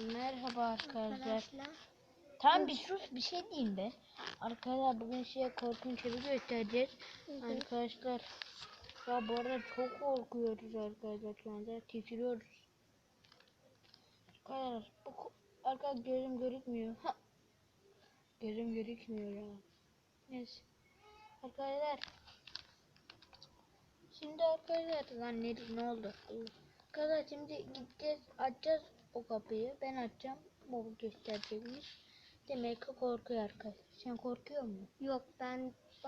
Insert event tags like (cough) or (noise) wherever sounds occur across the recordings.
Merhaba arkadaşlar. Tam bir sus bir şey diyeyim be. Arkadaşlar bugün size korkunç evi göstereceğiz. Arkadaşlar ya bu arada çok korkuyoruz arkadaşlar şu anda. Titriyoruz. Arkadaşlar bu arkadaşlar gözüm görükmüyor. Ha. Gözüm görükmüyor ya. Neyse. Arkadaşlar. Şimdi arkadaşlar lan ne, ne oldu? Arkadaşlar şimdi gideceğiz açacağız o kapıyı. Ben açacağım. Baba gösterecekmiş. Demek ki korkuyor arkadaşlar. Sen korkuyor musun? Yok ben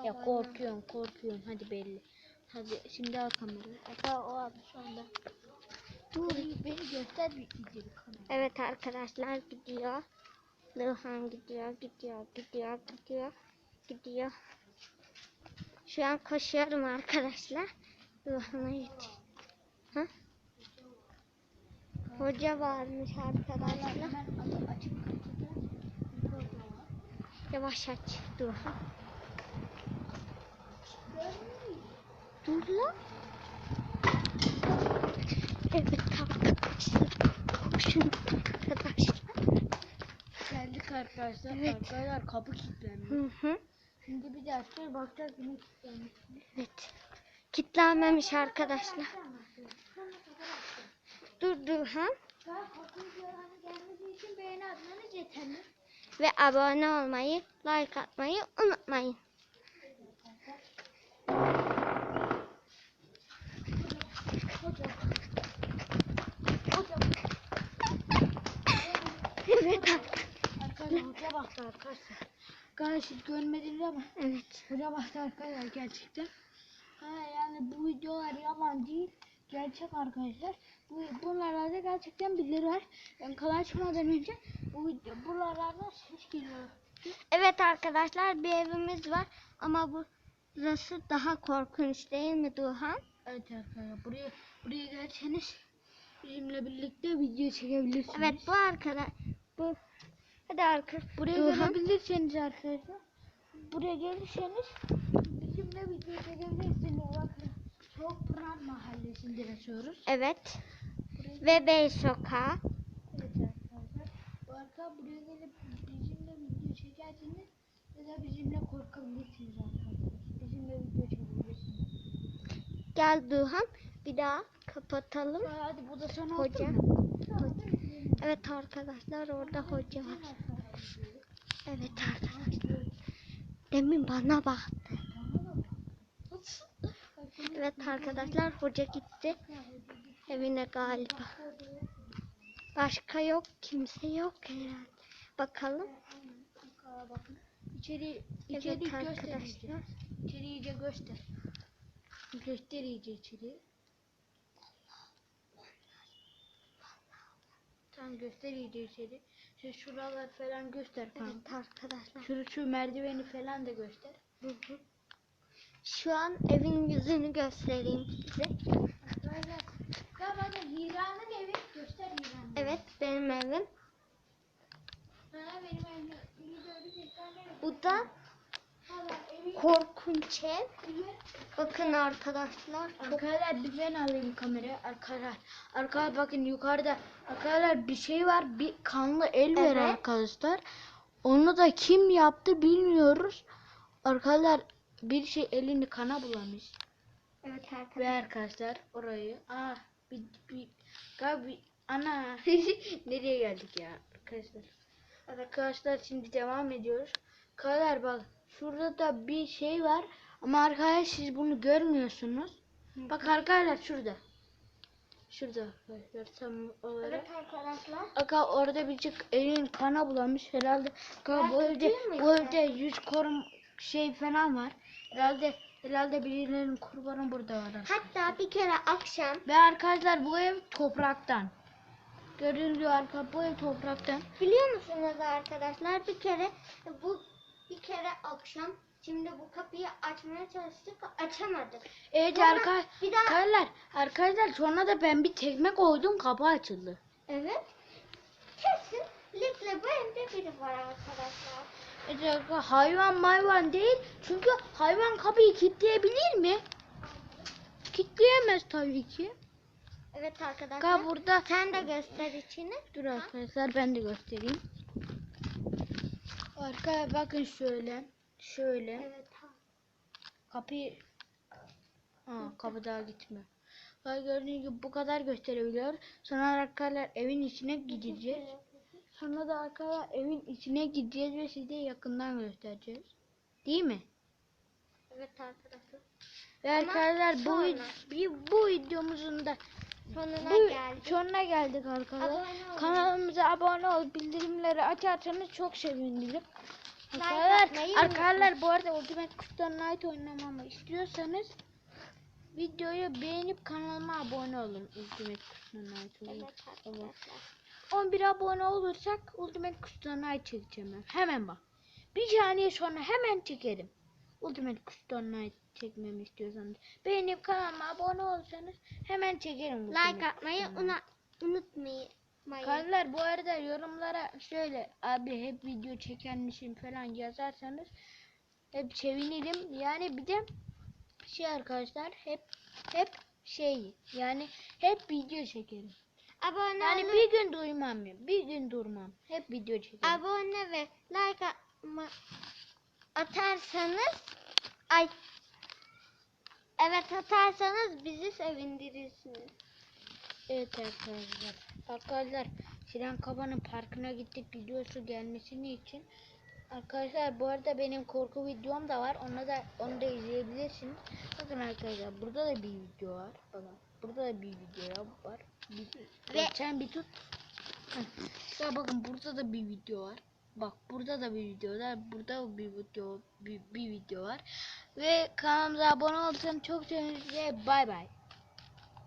Ya babamla- korkuyorsun korkuyorsun hadi belli. Hadi şimdi al kamerayı. Ata o abi şu anda. Dur beni göster kamera. Evet arkadaşlar gidiyor. Luhan gidiyor, gidiyor, gidiyor, gidiyor, gidiyor. Şu an koşuyorum arkadaşlar. Luhan'a yetiş. Ha? Hoca varmış arkadaşlar. Yavaş aç Luhan. Dur lan. Evet arkadaşlar. Koşun arkadaşlar. Geldik arkadaşlar. Evet. Arkadaşlar kapı kilitlenmiş. Hı hı. Şimdi bir de açacağız bakacağız yine kilitlenmiş. Evet. Kitlenmemiş arkadaşlar. Dur dur ha. gelmediği için beğeni atmanız yeterli. Ve abone olmayı, like atmayı unutmayın. Evet. Arkadaşlar baktı arkadaşlar. Arkadaşlar görmediniz ama Evet. hoca baktı arkadaşlar gerçekten. Ha, yani bu videolar yalan değil. Gerçek arkadaşlar. Bu, bunlarda gerçekten bilirler. Ben kanal açmadan önce bu video buralardan ses geliyor. Evet arkadaşlar bir evimiz var ama bu burası daha korkunç değil mi Duhan? Evet arkadaşlar buraya buraya gelseniz bizimle birlikte video çekebilirsiniz. Evet bu arkadaş bu hadi arkadaş buraya Duhan. gelebilirseniz arkadaşlar. Buraya gelirseniz bizimle video çekebilirsiniz. Bakın Pınar Mahallesi'nde yaşıyoruz. Evet. Ve Bey Sokağı. Evet arkadaşlar. Bu arada buraya gelip bizimle video çekerseniz ya da bizimle korkabilirsiniz arkadaşlar. Bizimle video çekebilirsiniz. Gel Duhan bir daha kapatalım. Hadi bu da son Hoca. Evet arkadaşlar orada hoca var. Evet arkadaşlar. Demin bana baktı. Evet arkadaşlar hoca gitti evine galiba. Başka yok kimse yok herhalde. Bakalım. İçeri, Evet içeri göster iyice. arkadaşlar. İçeri iyice göster. Göster iyice içeri. Tamam göster iyice içeri. Şu şuralar falan göster kanka. Evet arkadaşlar. Şu, şu merdiveni falan da göster. Hı hı. Şu an evin yüzünü göstereyim size. Bana Hira'nın evi göster Hira'nın. Evet benim evim. Ha benim evim. Bu da korkunç ev. Bakın arkadaşlar. Arkadaşlar bir ben alayım kamerayı. Arkadaşlar. Arkadaşlar bakın yukarıda. Arkadaşlar bir şey var. Bir kanlı el var Evet. arkadaşlar. Onu da kim yaptı bilmiyoruz. Arkadaşlar bir şey elini kana bulamış. Evet Ve arkadaşlar. arkadaşlar orayı. Aa bir, bir, bir, ana. (laughs) Nereye geldik ya arkadaşlar. Evet arkadaşlar şimdi devam ediyoruz. Arkadaşlar bak şurada da bir şey var. Ama arkadaşlar siz bunu görmüyorsunuz. Bak arkadaşlar şurada. Şurada arkadaşlar tam olarak. Evet arkadaşlar. Aka orada bircik elin kana bulamış herhalde. Aka bu evde bu evde yüz korum şey falan var. Herhalde herhalde birilerinin kurbanı burada var. Hatta bir kere akşam Ve arkadaşlar bu ev topraktan. Gördüğünüz gibi arka bu ev topraktan. biliyor musunuz arkadaşlar bir kere bu bir kere akşam şimdi bu kapıyı açmaya çalıştık açamadık. Evet Sonra arka, bir daha- arkadaşlar, arkadaşlar sonra da ben bir tekme koydum kapı açıldı. Evet. Biri var arkadaşlar. Arka- hayvan mayvan değil. Çünkü hayvan kapıyı kilitleyebilir mi? Kilitleyemez tabii ki. Evet arkadaşlar. Ka burada Sen de göster içini. Dur arkadaşlar ben de göstereyim. Arkaya bakın şöyle. Şöyle. Evet. Kapıyı Aa, kapı daha. Bak gördüğünüz gibi bu kadar gösterebiliyor. Sonra arkadaşlar evin içine gideceğiz. Sonra da arkadaşlar evin içine gideceğiz ve size yakından göstereceğiz. Değil mi? Evet arkadaşlar. Ve Ama arkadaşlar bu, sonra. bir- bu videomuzun da Sonuna bu geldik. sonuna geldik arkadaşlar. Kanalımıza abone ol, bildirimleri açarsanız çok sevinirim. Arkadaşlar, arkadaşlar bu arada Ultimate Kuşlar Night oynamamı istiyorsanız videoyu beğenip kanalıma abone olun. Ultimate Kuşlar Night Evet oynayın. arkadaşlar. 11 abone olursak Ultimate Night çekeceğim ben. Hemen bak. Bir saniye sonra hemen çekerim. Ultimate Night çekmemi istiyorsanız. Beğenip kanalıma abone olursanız hemen çekerim. Ultimate Like atmayı una, unutmayın. Kanlar bu arada yorumlara şöyle abi hep video çeker misin falan yazarsanız hep sevinirim. Yani bir de şey arkadaşlar hep hep şey yani hep video çekerim. Abone Yani bir gün duymam ya. Bir gün durmam. Hep video çekerim. abone ve like atma, atarsanız ay evet atarsanız bizi sevindirirsiniz. Evet arkadaşlar. Arkadaşlar Sinan Kaba'nın parkına gittik videosu gelmesini için. Arkadaşlar bu arada benim korku videom da var. Onu da onu da izleyebilirsiniz. Bakın arkadaşlar burada da bir video var. Bakın burada da bir video var. Bir, Ve- sen bir tut. Ya bakın burada da bir video var. Bak burada da bir video var. Burada bir video bir, bir video var. Ve kanalımıza abone olursanız çok seviniriz. Bay bay.